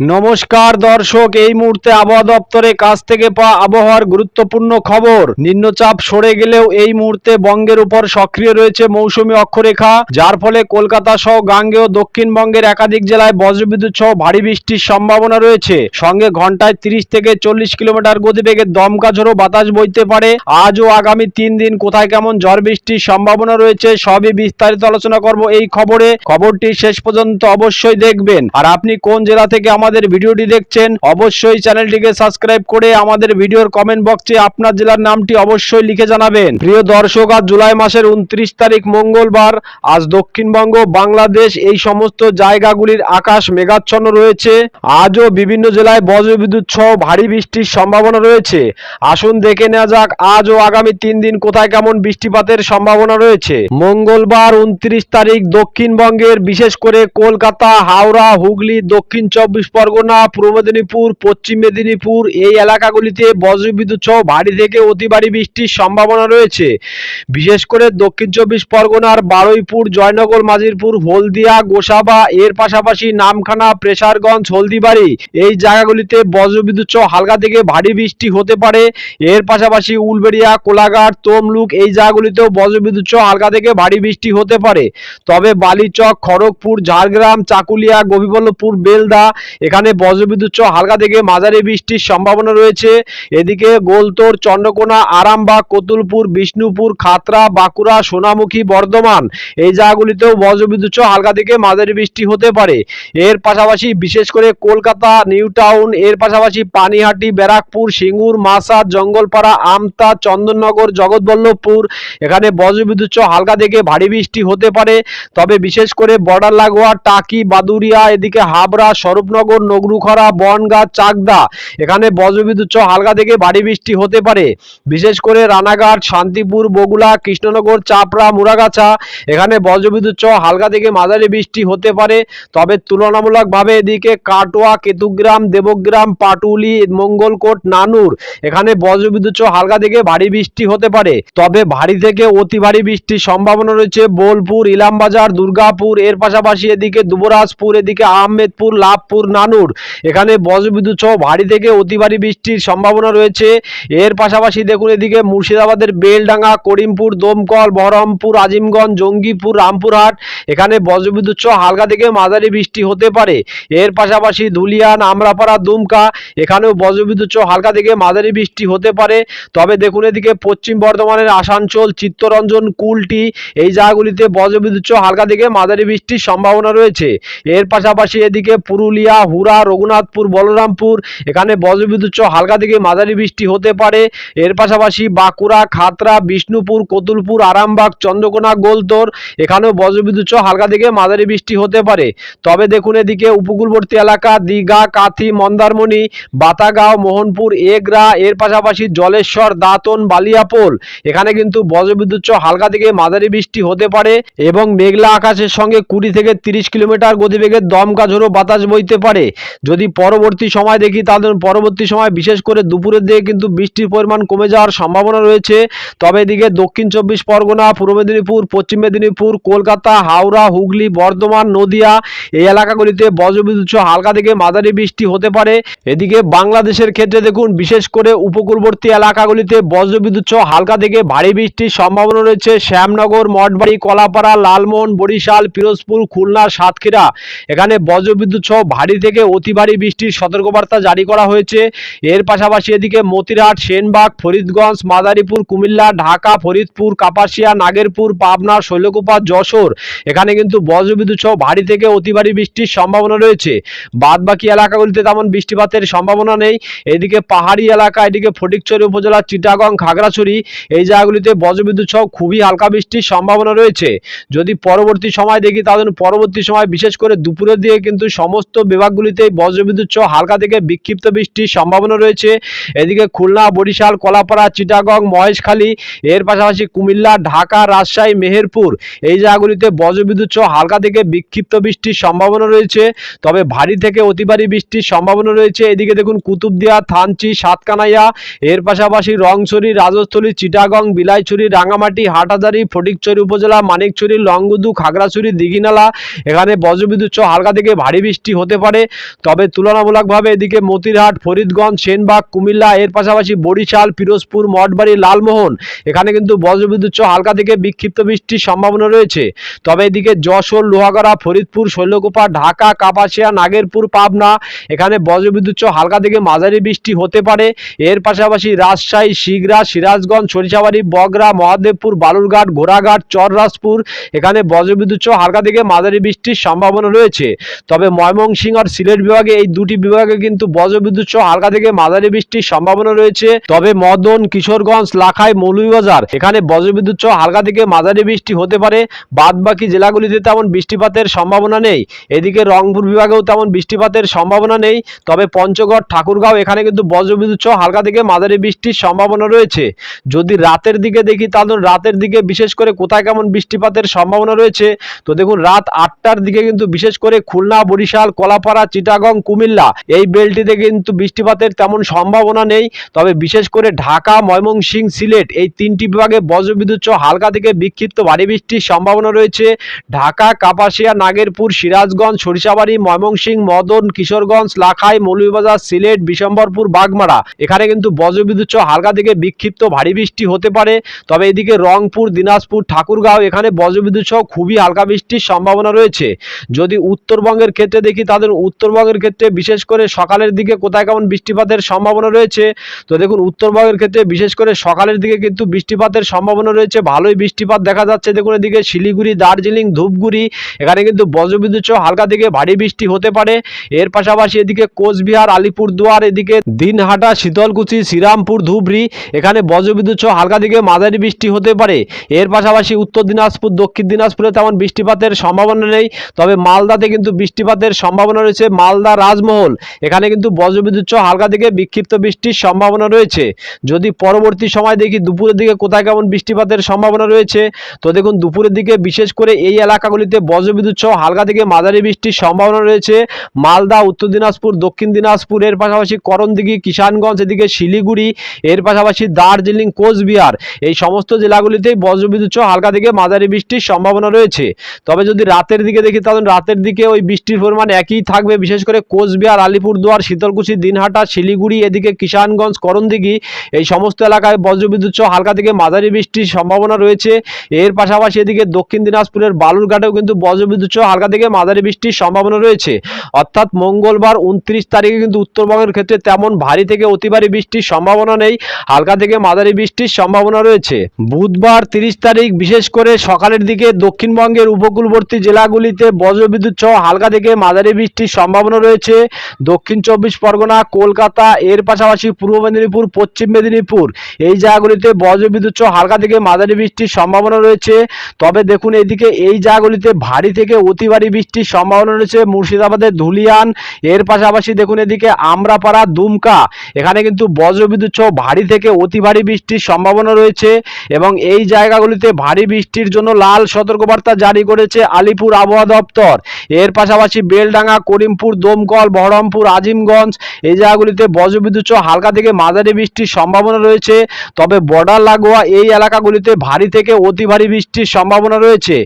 নমস্কার দর্শক, এই মুহূর্তে আবহাওয়া দপ্তরের কাছ থেকে পাওয়া আবহাওয়ার গুরুত্বপূর্ণ খবর। নিম্নচাপ সরে গেলেও এই মুহূর্তে বঙ্গের উপর সক্রিয় রয়েছে মৌসুমী অক্ষরেখা, যার ফলে কলকাতা সহ গাঙ্গেয় দক্ষিণবঙ্গের একাধিক জেলায় বজ্রবিদ্যুৎ সহ ভারী বৃষ্টির সম্ভাবনা রয়েছে। সঙ্গে ঘন্টায় তিরিশ থেকে চল্লিশ কিলোমিটার গতিবেগে দমকা ঝোড়ো বাতাস বইতে পারে। আজ ও আগামী তিন দিন কোথায় কেমন ঝড় বৃষ্টির সম্ভাবনা রয়েছে, সবই বিস্তারিত আলোচনা করব এই খবরে। খবরটি শেষ পর্যন্ত অবশ্যই দেখবেন। আর আপনি কোন জেলা থেকে আমাদের ভিডিওটি দেখছেন, অবশ্যই চ্যানেলটিকে সাবস্ক্রাইব করে আমাদের ভিডিওর কমেন্ট বক্সে আপনার জেলার নামটি অবশ্যই লিখে জানাবেন। প্রিয় দর্শক, আজ জুলাই মাসের উনত্রিশ তারিখ মঙ্গলবার, আজ দক্ষিণবঙ্গ, বাংলাদেশ এই সমস্ত জায়গাগুলির আকাশ মেঘাচ্ছন্ন রয়েছে। আজও বিভিন্ন জেলায় বজ্রবিদ্যুৎ সহ ভারী বৃষ্টির সম্ভাবনা রয়েছে। আসুন দেখে নেওয়া যাক আজ ও আগামী তিন দিন কোথায় কেমন বৃষ্টিপাতের সম্ভাবনা রয়েছে। মঙ্গলবার উনত্রিশ তারিখ দক্ষিণবঙ্গের, বিশেষ করে কলকাতা, হাওড়া, হুগলি, দক্ষিণ চব্বিশ পরগনা, পূর্ব মেদিনীপুর, পশ্চিম মেদিনীপুর এই এলাকাগুলিতে বজ্রবিদ্যুৎ সহ ভারী থেকে অতি ভারী বৃষ্টির সম্ভাবনা রয়েছে। বিশেষ করে দক্ষিণ চব্বিশ পরগনার বারুইপুর, জয়নগর, মাজিরপুর, হলদিয়া, গোসাবা, এর পাশাপাশি নামখানা, প্রেসারগঞ্জ, হলদিবাড়ি এই জায়গাগুলিতে বজ্রবিদ্যুৎ সহ হালকা থেকে ভারী বৃষ্টি হতে পারে। এর পাশাপাশি উলবেড়িয়া, কোলাঘাট, তমলুক এই জায়গাগুলিতেও বজ্রবিদ্যুৎ সহ হালকা থেকে ভারী বৃষ্টি হতে পারে। তবে বালিচক, খড়গপুর, ঝাড়গ্রাম, চাকুলিয়া গোপীবল্লভপুর বেলদা এখানে বজ্রবিদ্যুৎ সহ হালকা থেকে মাঝারি বৃষ্টির সম্ভাবনা রয়েছে। এদিকে গোলতোর, চন্দ্রকোনা, আরামবাগ, কতুলপুর, বিষ্ণুপুর, খাতরা, বাঁকুড়া, সোনামুখী, বর্ধমান এই জায়গাগুলিতেও বজ্রবিদ্যুৎ সহ হালকা থেকে মাঝারি বৃষ্টি হতে পারে। এর পাশাপাশি বিশেষ করে কলকাতা, নিউ টাউন, এর পাশাপাশি পানিহাটি, ব্যারাকপুর, সিঙ্গুর মাসাদ জঙ্গলপাড়া, আমতা, চন্দননগর, জগৎবল্লভপুর এখানে বজ্রবিদ্যুৎ সহ হালকা থেকে ভারী বৃষ্টি হতে পারে। তবে বিশেষ করে বর্ডার লাগোয়া, টাকি বাদুরিয়া এদিকে হাবড়া, স্বরূপনগর নগরুখরা, বনগাঁ, চাকদা। এখানে বজ্রবিদ্যুৎ সহ হালকা থেকে ভারী বৃষ্টি হতে পারে। বিশেষ করে রানাঘাট, শান্তিপুর বগুলা কৃষ্ণনগর, চাপড়া মুরাগাছা এখানে বজ্রবিদ্যুৎ সহ হালকা থেকে মাঝারি বৃষ্টি হতে পারে। তবে তুলনামূলকভাবে এদিকে কাটোয়া, কেতুগ্রাম, দেবগ্রাম, পাটুলি, মঙ্গলকোট, নানুর। এখানে বজ্রবিদ্যুৎ সহ হালকা থেকে ভারী বৃষ্টি হতে পারে। তবে ভারী থেকে অতি ভারী বৃষ্টির সম্ভাবনা রয়েছে বোলপুর, ইলামবাজার, দুর্গাপুর। এর পাশাপাশি এদিকে দুবরাজপুর, এদিকে আহমেদপুর, লাভপুর নানুর এখানে বজ্রবিদ্যুৎ সহ ভারী থেকে অতি ভারী বৃষ্টির সম্ভাবনা রয়েছে। এর পাশাপাশি দেখুন এদিকে মুর্শিদাবাদের বেলডাঙ্গা, করিমপুর, দমকল, বহরমপুর, আজিমগঞ্জ, জঙ্গিপুর, রামপুরহাট। এখানে বজ্রবিদ্যুৎ সহ হালকা থেকে মাঝারি বৃষ্টি হতে পারে। এর পাশাপাশি ধুলিয়ান আমরাপাড়া দুমকা, এখানেও বজ্রবিদ্যুৎ সহ হালকা থেকে মাঝারি বৃষ্টি হতে পারে। তবে দেখুন এদিকে পশ্চিম বর্ধমানের আসানসোল, চিত্তরঞ্জন, কুলটি এই জায়গাগুলিতে বজ্রবিদ্যুৎ সহ হালকা থেকে মাঝারি বৃষ্টির সম্ভাবনা রয়েছে। এর পাশাপাশি এদিকে পুরুলিয়া হুরা রঘুনাথপুর, বলরামপুর, এখানে বজ্রবিদ্যুৎ হালকা থেকে মাঝারি বৃষ্টি হতে পারে। এর পাশাপাশি বাঁকুড়া, খাতড়া, বিষ্ণুপুর, কতুলপুর, আরামবাগ, চন্দ্রকোনা, গোলতোর, এখানেও বজ্রবিদ্যুৎ হালকা থেকে মাঝারি বৃষ্টি হতে পারে। তবে দেখুন এদিকে উপকূলবর্তী এলাকা, দীঘা, কাথি, মন্দারমণি, বাতাগাঁও, মোহনপুর, এগরা, এর পাশাপাশি জলেশ্বর, দাঁতন, বালিয়াপোল। এখানে কিন্তু বজ্রবিদ্যুৎ হালকা থেকে মাঝারি বৃষ্টি হতে পারে এবং মেঘলা আকাশের সঙ্গে কুড়ি থেকে তিরিশ কিলোমিটার গতিবেগের দমকা ঝোড়ো বাতাস বইতে পারে। যদি পরবর্তী সময় দেখি, তাহলে পরবর্তী সময় বিশেষ করে দুপুরের দিকে কিন্তু বৃষ্টির পরিমাণ কমে যাওয়ার সম্ভাবনা রয়েছে। তবে এদিকে দক্ষিণ চব্বিশ পরগনা, পূর্ব মেদিনীপুর, পশ্চিম মেদিনীপুর, কলকাতা, হাওড়া, হুগলি, বর্ধমান, নদিয়া এই এলাকাগুলিতে বজ্রবিদ্যুৎ হালকা থেকে মাঝারি বৃষ্টি হতে পারে। এদিকে বাংলাদেশের ক্ষেত্রে দেখুন, বিশেষ করে উপকূলবর্তী এলাকাগুলিতে বজ্রবিদ্যুৎ হালকা থেকে ভারী বৃষ্টির সম্ভাবনা রয়েছে। শ্যামনগর, মঠবাড়ি, কলাপাড়া, লালমোহন, বরিশাল, পিরোজপুর, খুলনা, সাতক্ষীরা। এখানে বজ্রবিদ্যুৎ সহ ভারী থেকে অতি ভারী বৃষ্টির সতর্কবার্তা জারি করা হয়েছে। এর পাশাপাশি এদিকে মতিরাট সেনবাগ, ফরিদগঞ্জ, মাদারীপুর, কুমিল্লা, ঢাকা, ফরিদপুর, কাপাসিয়া, নাগেরপুর, পাবনা, শৈলকুপা, যশোর। এখানে কিন্তু বজ্রবিদ্যুৎ সহ ভারী থেকে অতি ভারী বৃষ্টির সম্ভাবনা রয়েছে। বাদ বাকি এলাকাগুলিতে তেমন বৃষ্টিপাতের সম্ভাবনা নেই। এদিকে পাহাড়ি এলাকা, এদিকে ফটিকছড়ি উপজেলা, চিটাগং, খাগড়াছড়ি, এই জায়গাগুলিতে বজ্রবিদ্যুৎ সহ খুবই হালকা বৃষ্টির সম্ভাবনা রয়েছে। যদি পরবর্তী সময় দেখি, তাহলে পরবর্তী সময় বিশেষ করে দুপুরের দিকে কিন্তু সমস্ত বিভাগগুলিতেই বজ্রবিদ্যুৎ সহ হালকা থেকে বিক্ষিপ্ত বৃষ্টির সম্ভাবনা রয়েছে। এদিকে খুলনা, বরিশাল, কলাপাড়া, চিটাগং, মহেশখালী, এর পাশাপাশি কুমিল্লা, ঢাকা, রাজশাহী, মেহেরপুর এই জায়গাগুলিতে বজ্রবিদ্যুৎ সহ হালকা থেকে বিক্ষিপ্ত বৃষ্টির সম্ভাবনা রয়েছে। তবে ভারী থেকে অতি ভারী বৃষ্টির সম্ভাবনা রয়েছে। এদিকে দেখুন, কুতুবদিয়া, থানচি, সাতকানাইয়া, এর পাশাপাশি রংছড়ি, রাজস্থলী, চিটাগং, বিলাইছড়ি, রাঙামাটি হাটহাজারি ফটিকছড়ি উপজেলা, মানিকছড়ি, লংগুদু, খাগড়াছড়ি, দিঘিনালা এখানে বজ্রবিদ্যুৎ সহ হালকা থেকে ভারী বৃষ্টি হতে পারে। তবে তুলনামূলকভাবে এদিকে মতিরহাট, ফরিদগঞ্জ, সেনবাগ, কুমিল্লা, এর পাশাপাশি বরিশাল, পিরোজপুর, মঠবাড়ি, লালমোহন। এখানে কিন্তু বজ্রবিদ্যুৎ হালকা থেকে বিক্ষিপ্ত বৃষ্টির সম্ভাবনা রয়েছে। তবে এদিকে যশোর, লোহাগড়া, ফরিদপুর, শৈলকুপা, ঢাকা, কাপাসিয়া, নাগেরপুর, পাবনা, এখানে বজ্রবিদ্যুৎ হালকা থেকে মাঝারি বৃষ্টি হতে পারে। এর পাশাপাশি রাজশাহী, শিগরা, সিরাজগঞ্জ, সরিষাবাড়ি, বগরা, মহাদেবপুর, বালুরঘাট, ঘোড়াঘাট, চররাজপুর, এখানে বজ্রবিদ্যুৎ হালকা থেকে মাঝারি বৃষ্টির সম্ভাবনা রয়েছে। তবে ময়মনসিংহ সিলেট বিভাগে এই দুটি বিভাগে কিন্তু বজ্রবিদ্যুৎ সহ হালকা থেকে মাঝারি বৃষ্টির সম্ভাবনা রয়েছে। তবে মদন, কিশোরগঞ্জ, লাখাই, মৌলভীবাজার, এখানে বজ্রবিদ্যুৎ সহ হালকা থেকে মাঝারি বৃষ্টি হতে পারে। বাদ বাকি জেলাগুলিতে তেমন বৃষ্টিপাতের সম্ভাবনা নেই। এদিকে রংপুর বিভাগেও তেমন বৃষ্টিপাতের সম্ভাবনা নেই। তবে পঞ্চগড়, ঠাকুরগাঁও, এখানে কিন্তু বজ্রবিদ্যুৎ সহ হালকা থেকে মাঝারি বৃষ্টির সম্ভাবনা রয়েছে। যদি রাতের দিকে দেখি, তাহলে রাতের দিকে বিশেষ করে কোথায় কেমন বৃষ্টিপাতের সম্ভাবনা রয়েছে। তো দেখুন, রাত আটটার দিকে কিন্তু বিশেষ করে খুলনা, বরিশাল, কলাপাড়া চিটাগং, কুমিল্লা। এই বেলটিতে কিন্তু বৃষ্টিপাতের তেমন সম্ভাবনা নেই। তবে বিশেষ করে ঢাকা, ময়মনসিংহ, সিলেট এই তিনটি বিভাগে বজ্রবিদ্যুৎ সহ হালকা থেকে বিক্ষিপ্ত ভারী বৃষ্টির সম্ভাবনা রয়েছে। ঢাকা, কাপাসিয়া, নাগেরপুর, সিরাজগঞ্জ, সরিষাবাড়ি, ময়মনসিংহ, মদন, কিশোরগঞ্জ, লাখাই, মৌলভীবাজার, সিলেট, বিশম্বরপুর, বাগমারা। এখানে কিন্তু বজ্রবিদ্যুৎ সহ হালকা থেকে বিক্ষিপ্ত ভারী বৃষ্টি হতে পারে। তবে এদিকে রংপুর, দিনাজপুর, ঠাকুরগাঁও এখানে বজ্রবিদ্যুৎ সহ খুবই হালকা বৃষ্টির সম্ভাবনা রয়েছে। যদি উত্তরবঙ্গের ক্ষেত্রে দেখি তাদের উত্তরবঙ্গের ক্ষেত্রে, বিশেষ করে সকালের দিকে কোথায় কেমন বৃষ্টিপাতের সম্ভাবনা রয়েছে? তো দেখুন, উত্তরবঙ্গের ক্ষেত্রে, বিশেষ করে সকালের দিকে কিন্তু বৃষ্টিপাতের সম্ভাবনা রয়েছে, ভালোই বৃষ্টিপাত দেখা যাচ্ছে। দেখুন, এদিকে শিলিগুড়ি, দার্জিলিং, ধূপগুড়ি, এখানে কিন্তু বজ্রবিদ্যুৎ সহ হালকা থেকে ভারী বৃষ্টি হতে পারে। এর পাশাপাশি এদিকে কোচবিহার, আলিপুরদুয়ার, এদিকে দিনহাটা, শীতলকুচি, শ্রীরামপুর, ধুবড়ি, এখানে বজ্রবিদ্যুৎ সহ হালকা থেকে মাঝারি বৃষ্টি হতে পারে। এর পাশাপাশি উত্তর দিনাজপুর, দক্ষিণ দিনাজপুরে তেমন বৃষ্টিপাতের সম্ভাবনা নেই। তবে মালদাতে কিন্তু বৃষ্টিপাতের সম্ভাবনা রয়েছে মালদা রাজমহল। এখানে কিন্তু বজ্রবিদ্যুৎ সহ হালকা থেকে বিক্ষিপ্ত বৃষ্টির সম্ভাবনা রয়েছে। যদি পরবর্তী সময় দেখি দুপুরের দিকে কোথায় কেমন বৃষ্টিপাতের সম্ভাবনা রয়েছে, তো দেখুন দুপুরের দিকে বিশেষ করে এই এলাকাগুলিতে বজ্রবিদ্যুৎ সহ হালকা থেকে মাঝারি বৃষ্টির সম্ভাবনা রয়েছে। মালদা, উত্তর দিনাজপুর, দক্ষিণ দিনাজপুর, এর পাশাপাশি করণদিঘি, কিষানগঞ্জ, এদিকে শিলিগুড়ি, এর পাশাপাশি দার্জিলিং, কোচবিহার। এই সমস্ত জেলাগুলিতেই বজ্রবিদ্যুৎ সহ হালকা থেকে মাঝারি বৃষ্টির সম্ভাবনা রয়েছে। তবে যদি রাতের দিকে দেখি, তাহলে রাতের দিকে ওই বৃষ্টির পরিমাণ একই থাকবে বিশেষ করে কোচবিহার, আলিপুরদুয়ার, শীতলকুচি, দিনহাটা, শিলিগুড়ি, এদিকে কিষানগঞ্জ, করণদিঘি, এই সমস্ত এলাকায় বজ্রবিদ্যুৎ সহ হালকা থেকে মাঝারি বৃষ্টির সম্ভাবনা রয়েছে। এর পাশাপাশি এদিকে দক্ষিণ দিনাজপুরের বালুরঘাটেও কিন্তু বজ্রবিদ্যুৎ সহ হালকা থেকে মাঝারি বৃষ্টির সম্ভাবনা রয়েছে। অর্থাৎ মঙ্গলবার উনত্রিশ তারিখে কিন্তু উত্তরবঙ্গের ক্ষেত্রে তেমন ভারী থেকে অতি ভারী বৃষ্টির সম্ভাবনা নেই। হালকা থেকে মাঝারি বৃষ্টির সম্ভাবনা রয়েছে। বুধবার তিরিশ তারিখ, বিশেষ করে সকালের দিকে দক্ষিণবঙ্গের উপকূলবর্তী জেলাগুলিতে বজ্রবিদ্যুৎ সহ হালকা থেকে মাঝারি বৃষ্টির সম্ভাবনা রয়েছে। দক্ষিণ চব্বিশ পরগনা, কলকাতা, এর পাশাপাশি পূর্ব মেদিনীপুর, পশ্চিম মেদিনীপুর। এই জায়গাগুলিতে বজ্রবিদ্যুৎ হালকা থেকে মাঝারি বৃষ্টির সম্ভাবনা রয়েছে। তবে দেখুন, এদিকে এই জায়গাগুলিতে ভারী থেকে অতি ভারী বৃষ্টির সম্ভাবনা রয়েছে। মুর্শিদাবাদের ধুলিয়ান, এর পাশাপাশি দেখুন, এদিকে আমরাপাড়া, দুমকা। এখানে কিন্তু বজ্রবিদ্যুৎ সহ ভারী থেকে অতি ভারী বৃষ্টির সম্ভাবনা রয়েছে এবং এই জায়গাগুলিতে ভারী বৃষ্টির জন্য লাল সতর্কবার্তা জারি করেছে আলিপুর আবহাওয়া দপ্তর। এর পাশাপাশি বেলডাঙ্গা করিমপুর দমকল, বহরমপুর, আজিমগঞ্জ, এই জায়গাগুলিতে বজ্রবিদ্যুৎ সহ হালকা থেকে মাঝারি বৃষ্টির সম্ভাবনা রয়েছে। তবে বর্ডার লাগোয়া এই এলাকাগুলিতে ভারী থেকে অতি ভারী বৃষ্টির সম্ভাবনা রয়েছে।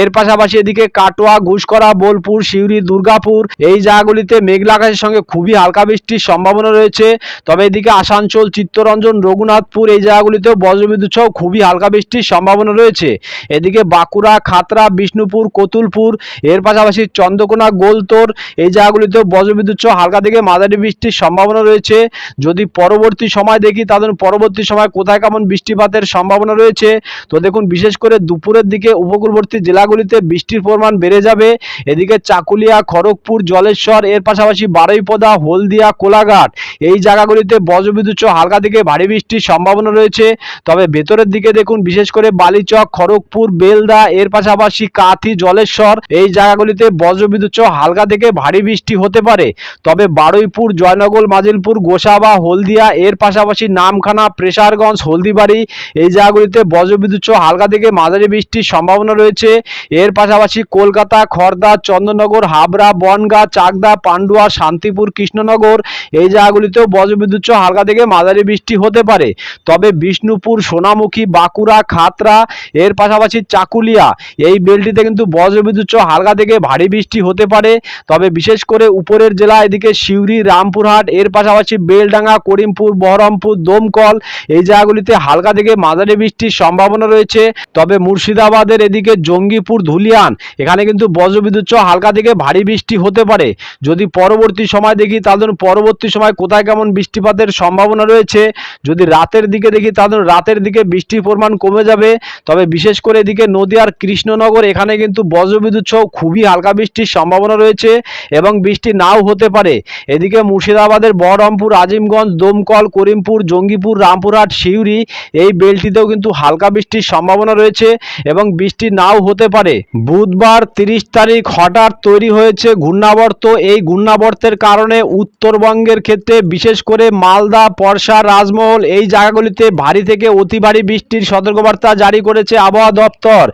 এর পাশাপাশি এদিকে কাটোয়া, ঘুষকরা, বোলপুর, সিউড়ি, দুর্গাপুর, এই জায়গাগুলিতে মেঘলা আকাশের সঙ্গে খুবই হালকা বৃষ্টির সম্ভাবনা রয়েছে। তবে এদিকে আসানসোল, চিত্তরঞ্জন, রঘুনাথপুর এই জায়গাগুলিতেও বজ্রবিদ্যুৎ সহ খুবই হালকা বৃষ্টির সম্ভাবনা রয়েছে। এদিকে বাঁকুড়া, খাতরা, বিষ্ণুপুর, কতুলপুর, এর পাশাপাশি চন্দ্রকোনা, গোলতোর এই জায়গাগুলিতেও বজ্রবিদ্যুৎ সহ হালকা থেকে মাঝারি বৃষ্টির সম্ভাবনা রয়েছে। যদি পরবর্তী সময় দেখি তাদের পরবর্তী সময় কোথায় কেমন বৃষ্টিপাতের সম্ভাবনা রয়েছে? তো দেখুন, বিশেষ করে দুপুরের দিকে উপকূলবর্তী জেলাগুলিতে বৃষ্টির পরিমাণ বেড়ে যাবে। এদিকে চাকুলিয়া, খড়গপুর, জলেশ্বর, এর পাশাপাশি বারুইপদা, হলদিয়া, কোলাঘাট এই জায়গাগুলিতে বজ্রবিদ্যুৎ সহ হালকা থেকে ভারী বৃষ্টির সম্ভাবনা রয়েছে। তবে ভেতরের দিকে দেখুন, বিশেষ করে বালিচক, খড়গপুর, বেলদা, এর পাশাপাশি কাথি, জলেশ্বর এই জায়গাগুলিতে বজ্রবিদ্যুৎ সহ হালকা থেকে ভারী বৃষ্টি হতে পারে। তবে বারুইপুর, জয়নগর, মাজিলপুর গোসাবা হলদিয়া, এর পাশাপাশি নামখানা, প্রেসারগঞ্জ, হলদিবাড়ি এই জায়গাগুলিতে বজ্রবিদ্যুৎ হালকা থেকে মাঝারি বৃষ্টির সম্ভাবনা রয়েছে। এর পাশাপাশি কলকাতা খড়দা চন্দননগর, হাবড়া, বনগাঁ, চাকদা, পান্ডুয়া, শান্তিপুর, কৃষ্ণনগর এই জায়গাগুলিতেও বজ্রবিদ্যুৎ হালকা থেকে মাঝারি বৃষ্টি হতে পারে। তবে বিষ্ণুপুর, সোনামুখী, বাঁকুড়া খাতড়া এর পাশাপাশি চাকুলিয়া এই বেলটিতে কিন্তু বজ্রবিদ্যুৎ সহ হালকা থেকে ভারী বৃষ্টি হতে পারে। তবে বিশেষ করে উপরের জেলা, এদিকে সিউড়ি, রামপুরহাট, এর পাশাপাশি বেলডাঙ্গা, করিমপুর, বহরমপুর, দমকল, এই জায়গাগুলিতে হালকা থেকে মাঝারি বৃষ্টির সম্ভাবনা রয়েছে। তবে মুর্শিদাবাদের এদিকে জঙ্গিপুর, ধুলিয়ান, এখানে কিন্তু বজ্রবিদ্যুৎ হালকা থেকে ভারী বৃষ্টি হতে পারে। যদি পরবর্তী সময় দেখি তাদের পরবর্তী সময় কোথায় কেমন বৃষ্টিপাতের সম্ভাবনা রয়েছে। যদি রাতের দিকে দেখি তাদের রাতের দিকে বৃষ্টির পরিমাণ কমে যাবে। তবে বিশেষ করে এদিকে নদিয়ার কৃষ্ণনগর, এখানে কিন্তু বজ্রবিদ্যুৎ সহ খুবই হালকা বৃষ্টির সম্ভাবনা রয়েছে। এবং বৃষ্টি নাও হতে পারে। এদিকে মুর্শিদাবাদের বহরমপুর, আজিমগঞ্জ, দমকল, করিমপুর, জঙ্গিপুর, রামপুরহাট, সিউড়ি এই বেলটিতেও কিন্তু হালকা বৃষ্টির সম্ভাবনা রয়েছে এবং বৃষ্টি নাও হতে পারে। বুধবার তিরিশ তারিখ হঠাৎ তৈরি হয়েছে ঘূর্ণাবর্ত। এই ঘূর্ণাবর্তের কারণে উত্তরবঙ্গের ক্ষেত্রে বিশেষ করে মালদা পরশা রাজমহল এই জায়গাগুলিতে ভারী থেকে অতি ভারী বৃষ্টির সতর্কবার্তা জারি করেছে আবহাওয়া দপ্তর।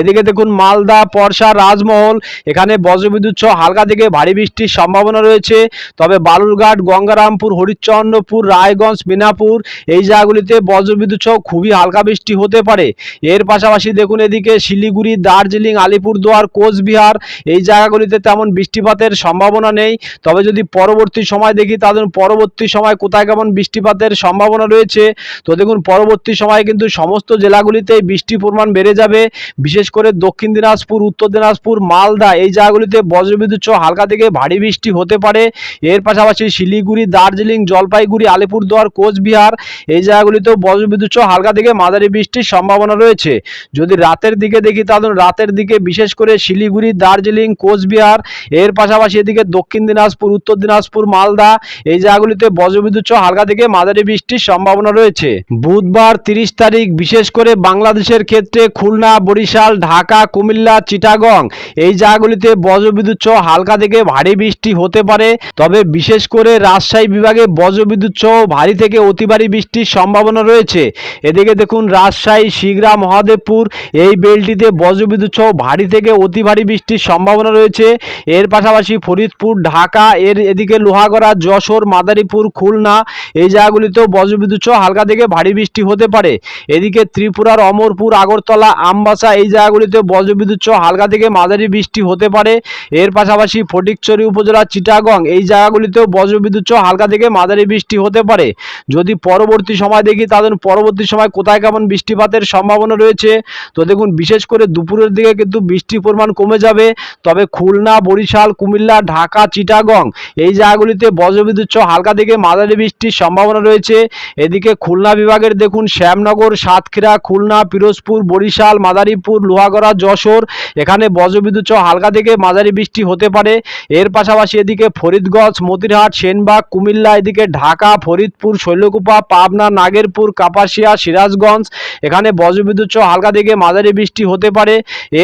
এদিকে দেখুন মালদা পরশা রাজমহল এখানে বজ্রবিদ্যুৎ সহ হালকা থেকে ভারী বৃষ্টির সম্ভাবনা রয়েছে। তবে বালুরঘাট, গঙ্গারামপুর, হরিশ্চন্দ্রপুর, রায়গঞ্জ, মিনাপুর এই জায়গাগুলিতে বজ্রবিদ্যুৎ সহ খুবই হালকা বৃষ্টি হতে পারে। এর পাশাপাশি দেখুন এদিকে শিলিগুড়ি, দার্জিলিং, আলিপুরদুয়ার, কোচবিহার এই জায়গাগুলিতে তেমন বৃষ্টিপাতের সম্ভাবনা নেই। তবে যদি পরবর্তী সময় দেখি তাদের পরবর্তী সময় কোথায় কেমন বৃষ্টিপাতের সম্ভাবনা রয়েছে। তো দেখুন পরবর্তী সময়ে কিন্তু সমস্ত জেলাগুলিতেই বৃষ্টির পরিমাণ বেড়ে যাবে। বিশেষ করে দক্ষিণ দিনাজপুর, উত্তর দিনাজপুর, মালদা এই জায়গাগুলিতে বজ্রবিদ্যুৎ সহ হালকা থেকে ভারী বৃষ্টি হতে পারে। এর পাশাপাশি শিলিগুড়ি, দার্জিলিং, জলপাইগুড়ি, আলিপুরদুয়ার, কোচবিহার এই জায়গাগুলিতেও বজ্রবিদ্যুৎ সহ হালকা থেকে মাঝারি বৃষ্টির সম্ভাবনা রয়েছে। যদি রাতের দিকে দেখি তাহলে রাতের দিকে বিশেষ করে শিলিগুড়ি, দার্জিলিং, কোচবিহার, এর পাশাপাশি এদিকে দক্ষিণ দিনাজপুর, উত্তর দিনাজপুর, মালদা এই জায়গাগুলিতে বজ্রবিদ্যুৎ সহ হালকা থেকে মাঝারি বৃষ্টির সম্ভাবনা রয়েছে। বুধবার তিরিশ তারিখ বিশেষ করে বাংলাদেশের ক্ষেত্রে খুলনা, বরিশাল, ঢাকা, কুমিল্লা, চিটাগং এই জায়গাগুলিতে বজ্রবিদ্যুৎ সহ হালকা থেকে ভারী বৃষ্টি হতে পারে, তবে বিশেষ করে রাজশাহী বিভাগে বজ্রবিদ্যুৎ সহ ভারী থেকে অতি ভারী বৃষ্টির সম্ভাবনা রয়েছে। এদিকে দেখুন, রাজশাহী, শিগরা, মহাদেবপুর, এই বেলটিতে বজ্রবিদ্যুৎ সহ ভারী থেকে অতি ভারী বৃষ্টির সম্ভাবনা রয়েছে। এর পাশাপাশি ফরিদপুর, ঢাকা, এর এদিকে লোহাগড়া, যশোর, মাদারীপুর, খুলনা, এই জায়গাগুলিতেও বজ্রবিদ্যুৎ সহ হালকা থেকে ভারী বৃষ্টি হতে পারে। এদিকে ত্রিপুরার অমরপুর, আগরতলা, আমবাসা এই জায়গাগুলিতে বজ্রবিদ্যুৎ সহ হালকা থেকে মাঝারি বৃষ্টি হতে পারে। এর পাশাপাশি ফটিকছড়ি উপজেলা চিটাগং, এই জায়গাগুলিতেও বজ্রবিদ্যুৎ সহ হালকা থেকে মাঝারি বৃষ্টি হতে পারে। যদি পরবর্তী সময় দেখি তাদের পরবর্তী সময় কোথায় কেমন বৃষ্টিপাতের সম্ভাবনা রয়েছে। তো দেখুন, বিশেষ করে দুপুরের দিকে কিন্তু বৃষ্টির পরিমাণ কমে যাবে। তবে খুলনা, বরিশাল, কুমিল্লা, ঢাকা, চিটাগং, এই জায়গাগুলিতে বজ্রবিদ্যুৎ সহ হালকা থেকে মাঝারি বৃষ্টির সম্ভাবনা রয়েছে। এদিকে খুলনা বিভাগের দেখুন, শ্যামনগর, সাতক্ষীরা, খুলনা, পিরোজপুর, বরিশাল, মাদারীপুর, লোহাগড়া, যশোর, এখানে বজ্রবিদ্যুৎ সহ হালকা থেকে মাঝারি বৃষ্টি হতে পারে। এর পাশাপাশি এদিকে ফরিদগঞ্জ, মতিরহাট, সেনবাগ, কুমিল্লা, এদিকে ঢাকা, ফরিদপুর, শৈলকুপা, পাবনা, নাগেরপুর, কাপাসিয়া, সিরাজগঞ্জ, এখানে বজ্রবিদ্যুৎ সহ হালকা থেকে মাঝারি বৃষ্টি হতে পারে।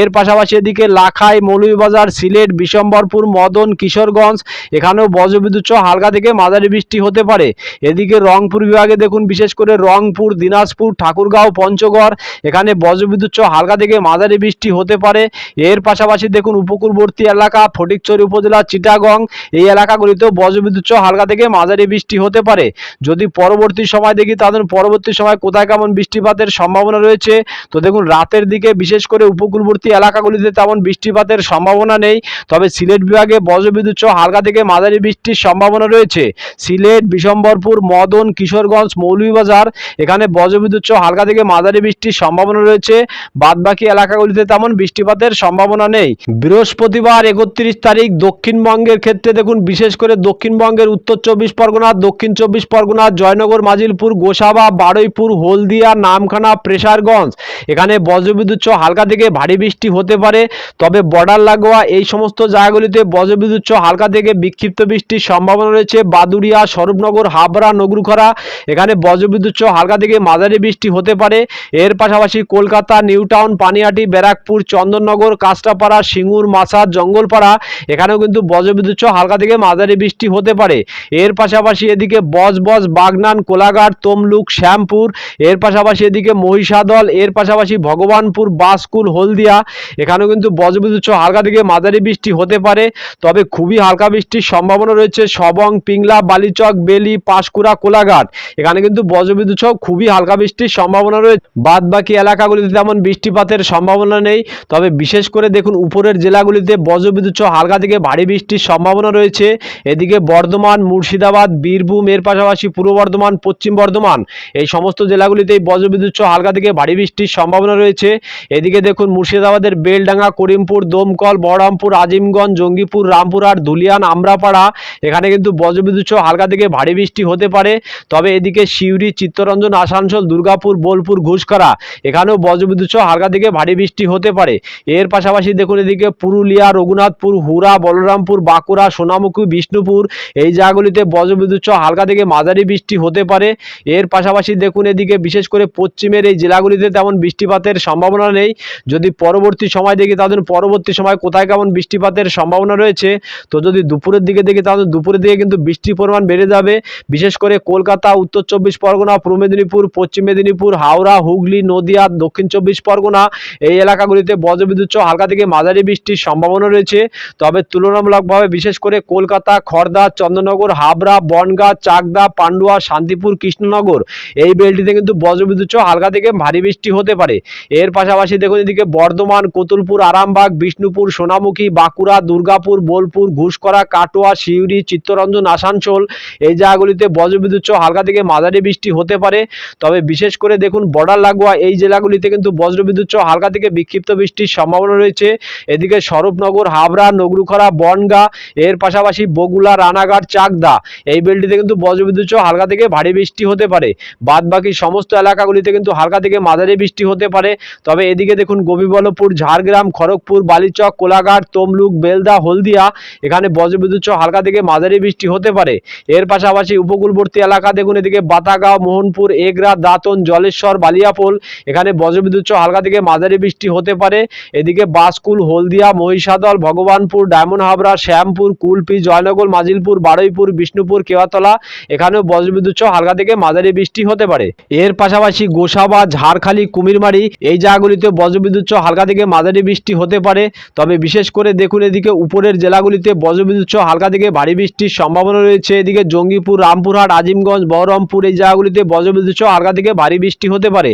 এর পাশাপাশি এদিকে লাখাই, মৌলভীবাজার, সিলেট, বিশম্বরপুর, মদন, কিশোরগঞ্জ, এখানেও বজ্রবিদ্যুৎ সহ হালকা থেকে মাঝারি বৃষ্টি হতে পারে। এদিকে রংপুর বিভাগে দেখুন, বিশেষ করে রংপুর, দিনাজপুর, ঠাকুরগাঁও, পঞ্চগড়, এখানে বজ্রবিদ্যুৎ সহ হালকা থেকে মাঝারি বৃষ্টি হতে পারে। এর পাশাপাশি দেখুন, উপকূলবর্তী এলাকা, ফটিকছড়ি উপজেলা চিটাগং, এই এলাকাগুলিতেও বজ্রবিদ্যুৎ সহ হালকা থেকে মাঝারি বৃষ্টি হতে পারে। যদি পরবর্তী সময় দেখি তাদের পরবর্তী সময় কোথায় কেমন বৃষ্টিপাতের সম্ভাবনা রয়েছে? তো দেখুন, রাতের দিকে বিশেষ করে উপকূলবর্তী এলাকাগুলিতে তেমন বৃষ্টিপাতের সম্ভাবনা নেই। তবে সিলেট বিভাগে বজ্রবিদ্যুৎ সহ হালকা থেকে মাঝারি বৃষ্টির সম্ভাবনা রয়েছে। সিলেট, বিশম্বরপুর, মদন, কিশোরগঞ্জ, মৌলভীবাজার, এখানে বজ্রবিদ্যুৎ সহ হালকা থেকে মাঝারি বৃষ্টির সম্ভাবনা রয়েছে। বাদবাকি এলাকাগুলিতে তেমন বৃষ্টিপাতের সম্ভাবনা নেই। বৃহস্পতিবার একত্রিশ তারিখ দক্ষিণবঙ্গের ক্ষেত্রে দেখুন, বিশেষ করে দক্ষিণবঙ্গের উত্তর চব্বিশ পরগনা, দক্ষিণ চব্বিশ পরগনা, জয়নগর, মাজিলপুর, গোসাবা, বারুইপুর, হলদিয়া, নামখানা, প্রেসারগঞ্জ। এখানে বজ্রবিদ্যুৎ সহ হালকা থেকে ভারী বৃষ্টি হতে পারে। তবে বর্ডার লাগোয়া এই সমস্ত জায়গাগুলিতে বজ্রবিদ্যুৎ সহ হালকা থেকে বিক্ষিপ্ত বৃষ্টির সম্ভাবনা রয়েছে। বাদুড়িয়া, স্বরূপনগর, হাবড়া, নগরুখরা, এখানে বজ্রবিদ্যুৎ সহ হালকা থেকে মাঝারি বৃষ্টি হতে পারে। এর পাশাপাশি কলকাতা নিউ টাউন পানিহাটি ব্যারাকপুর, চন্দননগর কাস্টাপাড়া সিঙ্গুর মাসাদ জঙ্গলপাড়া, এখানেও কিন্তু বজ্রবিদ্যুৎ সহ হালকা থেকে মাঝারি বৃষ্টি হতে পারে। এর পাশাপাশি এদিকে বজবজ বাগনান, কোলাঘাট, তমলুক, শ্যামপুর, এর পাশাপাশি এদিকে মহিষাদল, এর পাশাপাশি ভগবানপুর, বাসকুল, হলদিয়া, এখানেও কিন্তু বজ্রবিদ্যুৎ সহ হালকা থেকে মাঝারি বৃষ্টি হতে পারে। তবে খুবই হালকা বৃষ্টির সম্ভাবনা রয়েছে সবং, পিংলা, বালিচক, বেলি, পাঁশকুড়া, কোলাঘাট। এখানে কিন্তু বজ্রবিদ্যুৎ সহ খুবই হালকা বৃষ্টির সম্ভাবনা রয়েছে। বাদ বাকি এলাকাগুলিতে তেমন বৃষ্টিপাতের সম্ভাবনা নেই। তবে বিশেষ করে দেখুন উপরের জেলাগুলিতে বজ্রবিদ্যুৎ সহ হালকা থেকে ভারী ভারী বৃষ্টির সম্ভাবনা রয়েছে। এদিকে বর্ধমান, মুর্শিদাবাদ, বীরভূম, এর পাশাপাশি পূর্ব বর্ধমান, পশ্চিম বর্ধমান এই সমস্ত জেলাগুলিতেই বজ্রবিদ্যুৎ সহ হালকা থেকে ভারী বৃষ্টির সম্ভাবনা রয়েছে। এদিকে দেখুন মুর্শিদাবাদের বেলডাঙ্গা, করিমপুর, দমকল, বহরমপুর, আজিমগঞ্জ, জঙ্গিপুর, রামপুরহাট ধুলিয়ান আমরাপাড়া এখানে কিন্তু বজ্রবিদ্যুৎ সহ হালকা থেকে ভারী বৃষ্টি হতে পারে। তবে এদিকে সিউড়ি, চিত্তরঞ্জন, আসানসোল, দুর্গাপুর, বোলপুর ঘুষকরা এখানেও বজ্রবিদ্যুৎ সহ হালকা থেকে ভারী বৃষ্টি হতে পারে। এর পাশাপাশি দেখুন এদিকে পুরুলিয়া, রঘুনাথপুর হুরা বলরামপুর, বাঁকুড়া, সোনামুখী, বিষ্ণুপুর, এই জায়গাগুলিতে বজ্রবিদ্যুৎ হালকা থেকে মাঝারি বৃষ্টি হতে পারে। এর পাশাপাশি দেখুন এদিকে, বিশেষ করে পশ্চিমের এই জেলাগুলিতে তেমন বৃষ্টিপাতের সম্ভাবনা নেই। যদি পরবর্তী সময় দেখি, তাহলে পরবর্তী সময় কোথায় কেমন বৃষ্টিপাতের সম্ভাবনা রয়েছে? তো যদি দুপুরের দিকে দেখি, তাহলে দুপুরের দিকে কিন্তু বৃষ্টির পরিমাণ বেড়ে যাবে। বিশেষ করে কলকাতা, উত্তর চব্বিশ পরগনা, পূর্ব মেদিনীপুর, পশ্চিম মেদিনীপুর, হাওড়া, হুগলি, নদিয়া, দক্ষিণ চব্বিশ পরগনা, এই এলাকাগুলিতে বজ্রবিদ্যুৎ হালকা থেকে মাঝারি বৃষ্টির সম্ভাবনা রয়েছে। তবে তুলনামূলকভাবে বিশেষ করে কলকাতা খড়দা চন্দ্রনগর, হাবড়া, বনগাঁ, চাকদা, পান্ডুয়া, শান্তিপুর, কৃষ্ণনগর। এই বেলটিতে কিন্তু বজ্রবিদ্যুৎ হালকা থেকে ভারী বৃষ্টি হতে পারে। এর পাশাপাশি দেখুন এদিকে বর্ধমান, কতুলপুর, আরামবাগ, বিষ্ণুপুর, সোনামুখী, বাঁকুড়া, দুর্গাপুর, বোলপুর ঘুষকরা কাটোয়া, সিউড়ি চিত্তরঞ্জন আসানসোল এই জায়গাগুলিতে বজ্রবিদ্যুৎ হালকা থেকে মাঝারি বৃষ্টি হতে পারে। তবে বিশেষ করে দেখুন বর্ডার লাগোয়া এই জেলাগুলিতে কিন্তু বজ্রবিদ্যুৎ হালকা থেকে বিক্ষিপ্ত বৃষ্টির সম্ভাবনা রয়েছে। এদিকে স্বরূপনগর, হাবড়া, নগরুখরা বনগা, এর পাশাপাশি বগুলা, রানাঘাট, চাকদা। এই বেলটিতে কিন্তু বজ্রবিদ্যুৎ সহ হালকা থেকে ভারী বৃষ্টি হতে পারে। বাদ বাকি সমস্ত এলাকাগুলিতে কিন্তু হালকা থেকে মাঝারি বৃষ্টি হতে পারে। তবে এদিকে দেখুন গোপীবল্লভপুর ঝাড়গ্রাম, খড়গপুর, বালিচক, কোলাঘাট, তমলুক, বেলদা, হলদিয়া, এখানে বজ্রবিদ্যুৎ সহ হালকা থেকে মাঝারি বৃষ্টি হতে পারে। এর পাশাপাশি উপকূলবর্তী এলাকা দেখুন এদিকে বাতাগাঁও, মোহনপুর, এগরা, দাঁতন, জলেশ্বর, বালিয়াপোল, এখানে বজ্রবিদ্যুৎ সহ হালকা থেকে মাঝারি বৃষ্টি হতে পারে। এদিকে বাসকুল হলদিয়া, মহিষাদল, ভগবানপুর, ডায়মন্ড হাবড়া শ্যামপুর, কুলপি, জয়নগর, মাজিলপুর, বারুইপুর, বিষ্ণুপুর, কেওয়াতলা। এখানেও বজ্রবিদ্যুৎ সহ হালকা থেকে মাঝারি বৃষ্টি হতে পারে। এর পাশাপাশি গোসাবা, ঝাড়খালি, কুমিরমারি এই জায়গাগুলিতে বজ্রবিদ্যুৎ সহ হালকা থেকে মাঝারি বৃষ্টি হতে পারে। তবে বিশেষ করে দেখুন এদিকে উপরের জেলাগুলিতে বজ্রবিদ্যুৎ সহ হালকা থেকে ভারী বৃষ্টির সম্ভাবনা রয়েছে। এদিকে জঙ্গিপুর, রামপুরহাট, আজিমগঞ্জ, বহরমপুর এই জায়গাগুলিতে বজ্রবিদ্যুৎ সহ হালকা থেকে ভারী বৃষ্টি হতে পারে।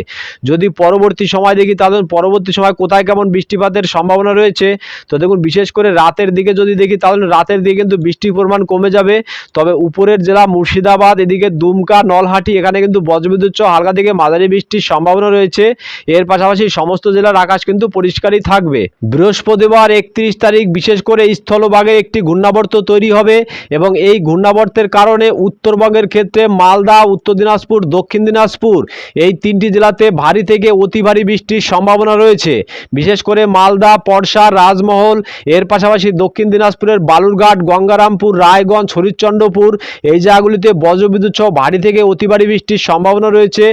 যদি পরবর্তী সময় দেখি তাদের পরবর্তী সময় কোথায় কেমন বৃষ্টিপাতের সম্ভাবনা রয়েছে? তো দেখুন, বিশেষ করে রাতের দিকে যদি দেখি, তাহলে রাতের দিকে কিন্তু বৃষ্টির পরিমাণ কমে যাবে। তবে উপরের জেলা মুর্শিদাবাদ, এদিকে দুমকা, নলহাটি, এখানে কিন্তু বজ্রবিদ্যুৎ সহ হালকা থেকে মাঝারি বৃষ্টির সম্ভাবনা রয়েছে। এর পাশাপাশি সমস্ত জেলার আকাশ কিন্তু পরিষ্কারই থাকবে। বৃহস্পতিবার একত্রিশ তারিখ, বিশেষ করে স্থলভাগে একটি ঘূর্ণাবর্ত তৈরি হবে এবং এই ঘূর্ণাবর্তের কারণে উত্তরবঙ্গের ক্ষেত্রে মালদা, উত্তর দিনাজপুর, দক্ষিণ দিনাজপুর, এই তিনটি জেলাতে ভারী থেকে অতি ভারী বৃষ্টির সম্ভাবনা রয়েছে। বিশেষ করে মালদা, পরশা, রাজমহল, এর পাশাপাশি দক্ষিণ দিনাজপুরের বালুরঘাট, গঙ্গারামপুর, রায়গঞ্জ, হরিশ্চন্দ্রপুর এই জায়গাগুলিতে বজ্রবিদ্যুৎ সহ ভারী থেকে অতি ভারী বৃষ্টির সম্ভাবনা রয়েছে।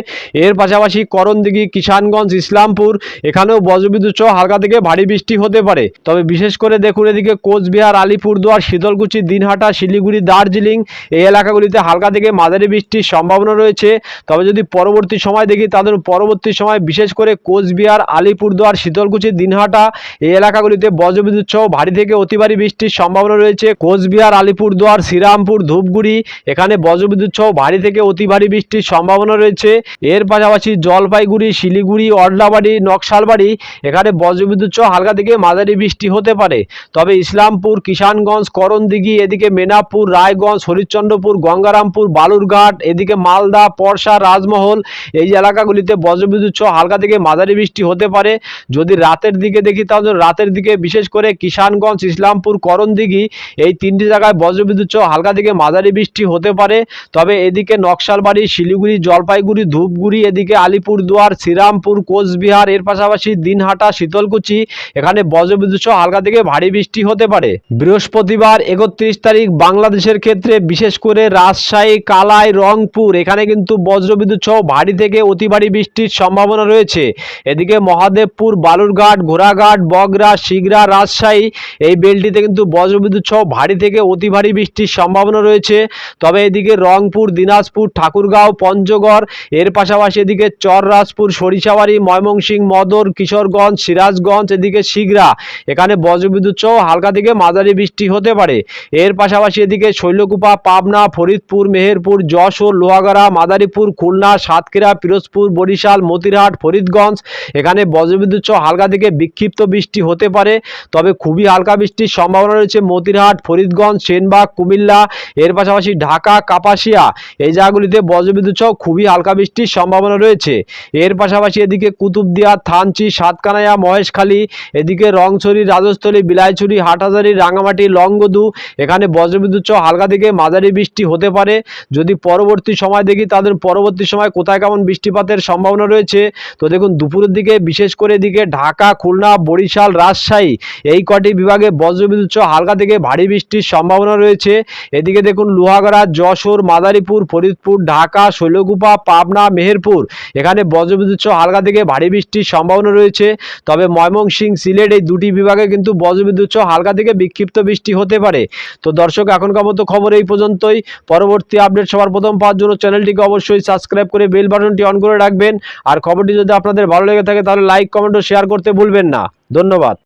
এর পাশাপাশি করণদিঘি, কিষানগঞ্জ, ইসলামপুর এখানেও বজ্রবিদ্যুৎ সহ হালকা থেকে ভারী বৃষ্টি হতে পারে। তবে বিশেষ করে দেখুন এদিকে কোচবিহার, আলিপুরদুয়ার, শীতলকুচি, দিনহাটা, শিলিগুড়ি, দার্জিলিং এই এলাকাগুলিতে হালকা থেকে মাঝারি বৃষ্টির সম্ভাবনা রয়েছে। তবে যদি পরবর্তী সময় দেখি তাদের পরবর্তী সময় বিশেষ করে কোচবিহার, আলিপুরদুয়ার, শীতলকুচি, দিনহাটা এই এলাকাগুলিতে বজ্রবিদ্যুৎ সহ ভারী থেকে অতি ভারী বৃষ্টির সম্ভাবনা রয়েছে। কোচবিহার, আলিপুরদুয়ার, শ্রীরামপুর, ধূপগুড়ি, এখানে বজ্রবিদ্যুৎ সহ ভারী থেকে অতি ভারী বৃষ্টির সম্ভাবনা রয়েছে। এর পাশাপাশি জলপাইগুড়ি, শিলিগুড়ি অডলাবাড়ি নকশালবাড়ি, এখানে বজ্রবিদ্যুৎ সহ হালকা থেকে মাঝারি বৃষ্টি হতে পারে। তবে ইসলামপুর, কিষানগঞ্জ, করণদিঘি, এদিকে মেনাপুর রায়গঞ্জ, হরিশ্চন্দ্রপুর, গঙ্গারামপুর, বালুরঘাট, এদিকে মালদা পরশা রাজমহল, এই এলাকাগুলিতে বজ্রবিদ্যুৎ সহ হালকা থেকে মাঝারি বৃষ্টি হতে পারে। যদি রাতের দিকে দেখি, তাহলে রাতের দিকে বিশেষ করে কিষানগঞ্জ, ইসলামপুর করণদিঘি এই তিনটি জায়গায় বজ্রবিদ্যুৎ সহ হালকা থেকে মাঝারি বৃষ্টি হতে পারে। তবে এদিকে নকশালবাড়ি, শিলিগুড়ি, জলপাইগুড়ি, ধূপগুড়ি, এদিকে আলিপুরদুয়ার, শ্রীরামপুর, কোচবিহার, এর পাশাপাশি দিনহাটা, শীতলকুচি, এখানে বজ্রবিদ্যুৎ সহ হালকা থেকে ভারী বৃষ্টি হতে পারে। বৃহস্পতিবার একত্রিশ তারিখ বাংলাদেশের ক্ষেত্রে, বিশেষ করে রাজশাহী, কালাই, রংপুর, এখানে কিন্তু বজ্রবিদ্যুৎ সহ ভারী থেকে অতি ভারী বৃষ্টির সম্ভাবনা রয়েছে। এদিকে মহাদেবপুর, বালুরঘাট, ঘোড়াঘাট, বগরা, শিগরা, রাজশাহী, এই বেলটিতে কিন্তু বজ্রবিদ্যুৎ সহ ভারী থেকে অতি ভারী বৃষ্টির সম্ভাবনা রয়েছে। তবে এদিকে রংপুর, দিনাজপুর, ঠাকুরগাঁও, পঞ্চগড়, এর পাশাপাশি এদিকে চররাজপুর, সরিষাবাড়ি, ময়মনসিংহ মদর কিশোরগঞ্জ, সিরাজগঞ্জ, এদিকে শিগরা। এখানে বজ্রবিদ্যুৎ সহ হালকা থেকে মাঝারি বৃষ্টি হতে পারে। এর পাশাপাশি এদিকে শৈলকুপা, পাবনা, ফরিদপুর, মেহেরপুর, যশোর, লোহাগড়া, মাদারীপুর, খুলনা, সাতক্ষীরা, পিরোজপুর, বরিশাল, মতিরহাট, ফরিদগঞ্জ। এখানে বজ্রবিদ্যুৎ সহ হালকা থেকে বিক্ষিপ্ত বৃষ্টি হতে পারে। তবে খুবই হালকা বৃষ্টির সম্ভাবনা সম্ভাবনা রয়েছে মতিরহাট, ফরিদগঞ্জ, সেনবাগ, কুমিল্লা, এর পাশাপাশি ঢাকা, কাপাসিয়া। এই জায়গাগুলিতে বজ্রবিদ্যুৎ সহ খুবই হালকা বৃষ্টির সম্ভাবনা রয়েছে। এর পাশাপাশি এদিকে কুতুবদিয়া, থানচি, সাতকানাইয়া, মহেশখালী, এদিকে রংছড়ি, রাজস্থলী, বিলাইছড়ি, হাটহাজারি রাঙামাটি লংগদু, এখানে বজ্রবিদ্যুৎ সহ হালকা থেকে মাঝারি বৃষ্টি হতে পারে। যদি পরবর্তী সময় দেখি, তাদের পরবর্তী সময় কোথায় কেমন বৃষ্টিপাতের সম্ভাবনা রয়েছে? তো দেখুন, দুপুরের দিকে বিশেষ করে এদিকে ঢাকা, খুলনা, বরিশাল, রাজশাহী, এই কটি বিভাগে বজ্রবিদ্যুৎ সহ হালকা থেকে ভারী বৃষ্টির সম্ভাবনা রয়েছে। এদিকে দেখুন, লোহাগড়া, যশোর, মাদারীপুর, ফরিদপুর, ঢাকা, শৈলকুপা, পাবনা, মেহেরপুর। এখানে বজ্রবিদ্যুৎ সহ হালকা থেকে ভারী বৃষ্টির সম্ভাবনা রয়েছে। তবে ময়মনসিংহ, সিলেট এই দুটি বিভাগে কিন্তু বজ্রবিদ্যুৎ সহ হালকা থেকে বিক্ষিপ্ত বৃষ্টি হতে পারে। তো দর্শক, এখনকার মতো খবর এই পর্যন্তই। পরবর্তী আপডেট সবার প্রথম পাওয়ার জন্য চ্যানেলটিকে অবশ্যই সাবস্ক্রাইব করে বেল বাটনটি অন করে রাখবেন। আর খবরটি যদি আপনাদের ভালো লেগে থাকে, তাহলে লাইক, কমেন্ট ও শেয়ার করতে ভুলবেন না। ধন্যবাদ।